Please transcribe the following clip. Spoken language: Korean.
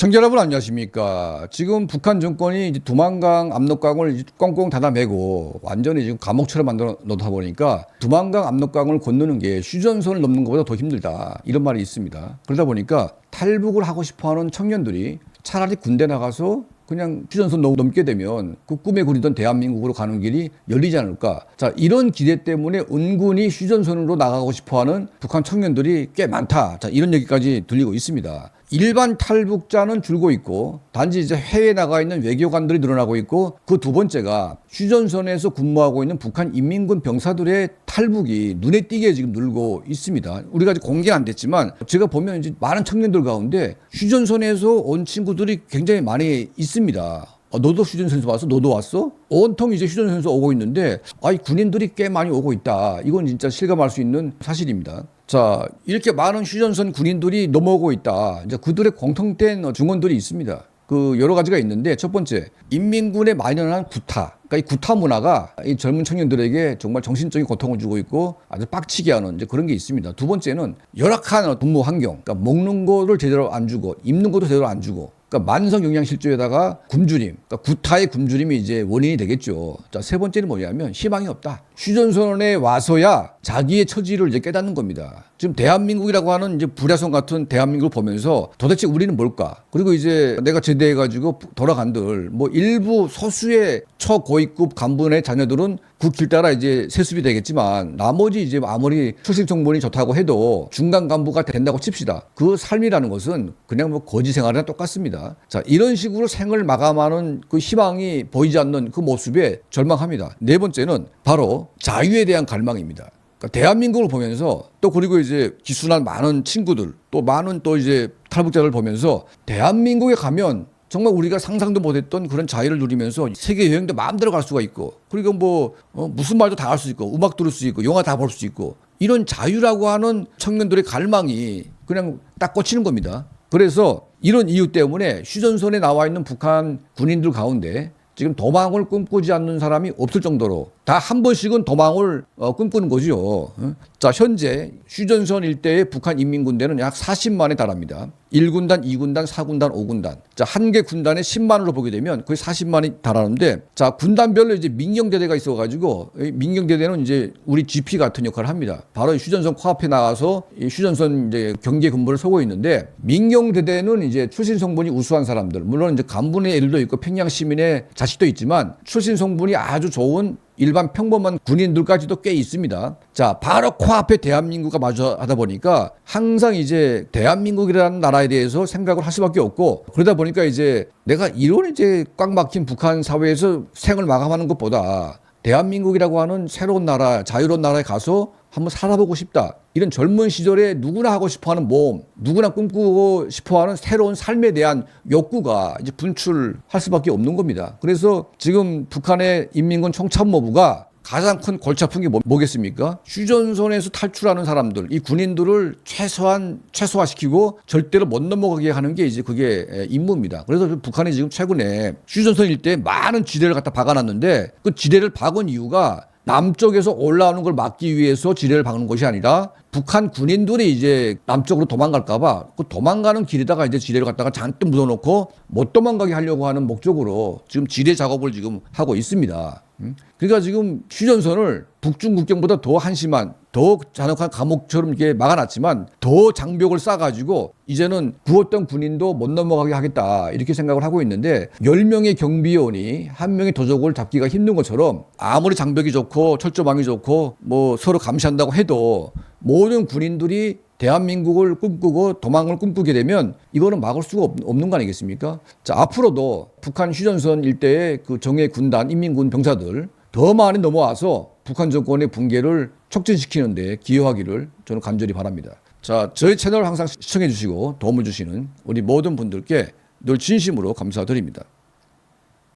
시청자 여러분 안녕하십니까. 지금 북한 정권이 이제 두만강 압록강을 꽁꽁 닫아매고 완전히 지금 감옥처럼 만들어 놓다 보니까 두만강 압록강을 건너는 게 휴전선을 넘는 것보다 더 힘들다. 이런 말이 있습니다. 그러다 보니까 탈북을 하고 싶어 하는 청년들이 차라리 군대 나가서 그냥 휴전선 넘- 넘게 되면 그 꿈에 그리던 대한민국으로 가는 길이 열리지 않을까. 자, 이런 기대 때문에 은근히 휴전선으로 나가고 싶어 하는 북한 청년들이 꽤 많다. 자, 이런 얘기까지 들리고 있습니다. 일반 탈북자는 줄고 있고 단지 이제 해외에 나가 있는 외교관들이 늘어나고 있고 그 두 번째가 휴전선에서 근무하고 있는 북한 인민군 병사들의 탈북이 눈에 띄게 지금 늘고 있습니다. 우리가 아직 공개는 안 됐지만 제가 보면 이제 많은 청년들 가운데 휴전선에서 온 친구들이 굉장히 많이 있습니다. 어, 너도 휴전선에서 왔어? 너도 왔어? 온통 이제 휴전선에서 오고 있는데, 아이, 군인들이 꽤 많이 오고 있다. 이건 진짜 실감할 수 있는 사실입니다. 자, 이렇게 많은 휴전선 군인들이 넘어오고 있다. 이제 그들의 공통된 증언들이 있습니다. 그 여러 가지가 있는데 첫 번째 인민군에 만연한 구타 그러니까 이 구타 문화가 이 젊은 청년들에게 정말 정신적인 고통을 주고 있고 아주 빡치게 하는 이제 그런 게 있습니다 두 번째는 열악한 근무 환경 그러니까 먹는 거를 제대로 안 주고 입는 것도 제대로 안 주고 그러니까 만성 영양실조에다가 굶주림, 그러니까 구타의 굶주림이 이제 원인이 되겠죠. 자, 세 번째는 뭐냐면 희망이 없다. 휴전선에 와서야 자기의 처지를 이제 깨닫는 겁니다. 지금 대한민국이라고 하는 이제 불야성 같은 대한민국을 보면서 도대체 우리는 뭘까? 그리고 이제 내가 제대해가지고 돌아간들 뭐 일부 소수의 초고위급 간부의 자녀들은 그 길 따라 이제 세습이 되겠지만 나머지 이제 아무리 출신 정본이 좋다고 해도 중간 간부가 된다고 칩시다. 그 삶이라는 것은 그냥 뭐 거지 생활이랑 똑같습니다. 자, 이런 식으로 생을 마감하는 그 희망이 보이지 않는 그 모습에 절망합니다. 네 번째는 바로 자유에 대한 갈망입니다. 그러니까 대한민국을 보면서 또 그리고 이제 기순한 많은 친구들 또 많은 또 이제 탈북자를 보면서 대한민국에 가면 정말 우리가 상상도 못했던 그런 자유를 누리면서 세계 여행도 마음대로 갈 수가 있고 그리고 뭐 어, 무슨 말도 다 할 수 있고 음악 들을 수 있고 영화 다 볼 수 있고 이런 자유라고 하는 청년들의 갈망이 그냥 딱 꽂히는 겁니다. 그래서 이런 이유 때문에 휴전선에 나와 있는 북한 군인들 가운데 지금 도망을 꿈꾸지 않는 사람이 없을 정도로 다 한 번씩은 도망을 어, 꿈꾸는. 어? 자, 현재 휴전선 일대의 북한 인민군대는 약 40만에 달합니다. 1군단, 2군단, 4군단, 5군단. 자, 한 개 군단에 10만으로 보게 되면 거의 40만이 달하는데 자, 군단별로 이제 민경대대가 있어 가지고 민경대대는 이제 우리 GP 같은 역할을 합니다. 바로 휴전선 코앞에 나가서 이 휴전선 이제 경계 근무를 서고 있는데 민경대대는 이제 출신 성분이 우수한 사람들, 물론 이제 간부의 일도 있고 평양 시민의 자식도 있지만 출신 성분이 아주 좋은 일반 평범한 군인들까지도 꽤 있습니다. 자, 바로 코앞에 대한민국과 마주 하다 보니까 항상 이제 대한민국이라는 나라에 대해서 생각을 할 수밖에 없고 그러다 보니까 이제 내가 이런 이제 꽉 막힌 북한 사회에서 생을 마감하는 것보다 대한민국이라고 하는 새로운 나라, 자유로운 나라에 가서 한번 살아보고 싶다. 이런 젊은 시절에 누구나 하고 싶어 하는 모험, 누구나 꿈꾸고 싶어 하는 새로운 삶에 대한 욕구가 이제 분출할 수밖에 없는 겁니다. 그래서 지금 북한의 인민군 총참모부가 가장 큰 골치 아픈 게 뭐, 뭐겠습니까? 휴전선에서 탈출하는 사람들, 이 군인들을 최소한 최소화시키고 절대로 못 넘어가게 하는 게 이제 그게 에, 임무입니다. 그래서 북한이 지금 최근에 휴전선 일대에 많은 지대를 갖다 박아놨는데 그 지대를 박은 이유가 남쪽에서 올라오는 걸 막기 위해서 지뢰를 박는 것이 아니라 북한 군인들이 이제 남쪽으로 도망갈까봐 그 도망가는 길에다가 이제 지뢰를 갖다가 잔뜩 묻어놓고 못 도망가게 하려고 하는 목적으로 지금 지뢰 작업을 지금 하고 있습니다. 음? 그러니까 지금 휴전선을 북중 국경보다 더 한심한 더 잔혹한 감옥처럼 이렇게 막아놨지만 더 장벽을 쌓아가지고 이제는 구웠던 군인도 못 넘어가게 하겠다 이렇게 생각을 하고 있는데 10명의 경비원이 한 명의 도적을 잡기가 힘든 것처럼 아무리 장벽이 좋고 철조망이 좋고 뭐 서로 감시한다고 해도 모든 군인들이 대한민국을 꿈꾸고 도망을 꿈꾸게 되면 이거는 막을 수가 없, 없는 거 아니겠습니까? 자, 앞으로도 북한 휴전선 일대의 그 정예 군단, 인민군 병사들 더 많이 넘어와서 북한 정권의 붕괴를 촉진시키는 데 기여하기를 저는 간절히 바랍니다. 자, 저희 채널 항상 시청해 주시고 도움을 주시는 우리 모든 분들께 늘 진심으로 감사드립니다.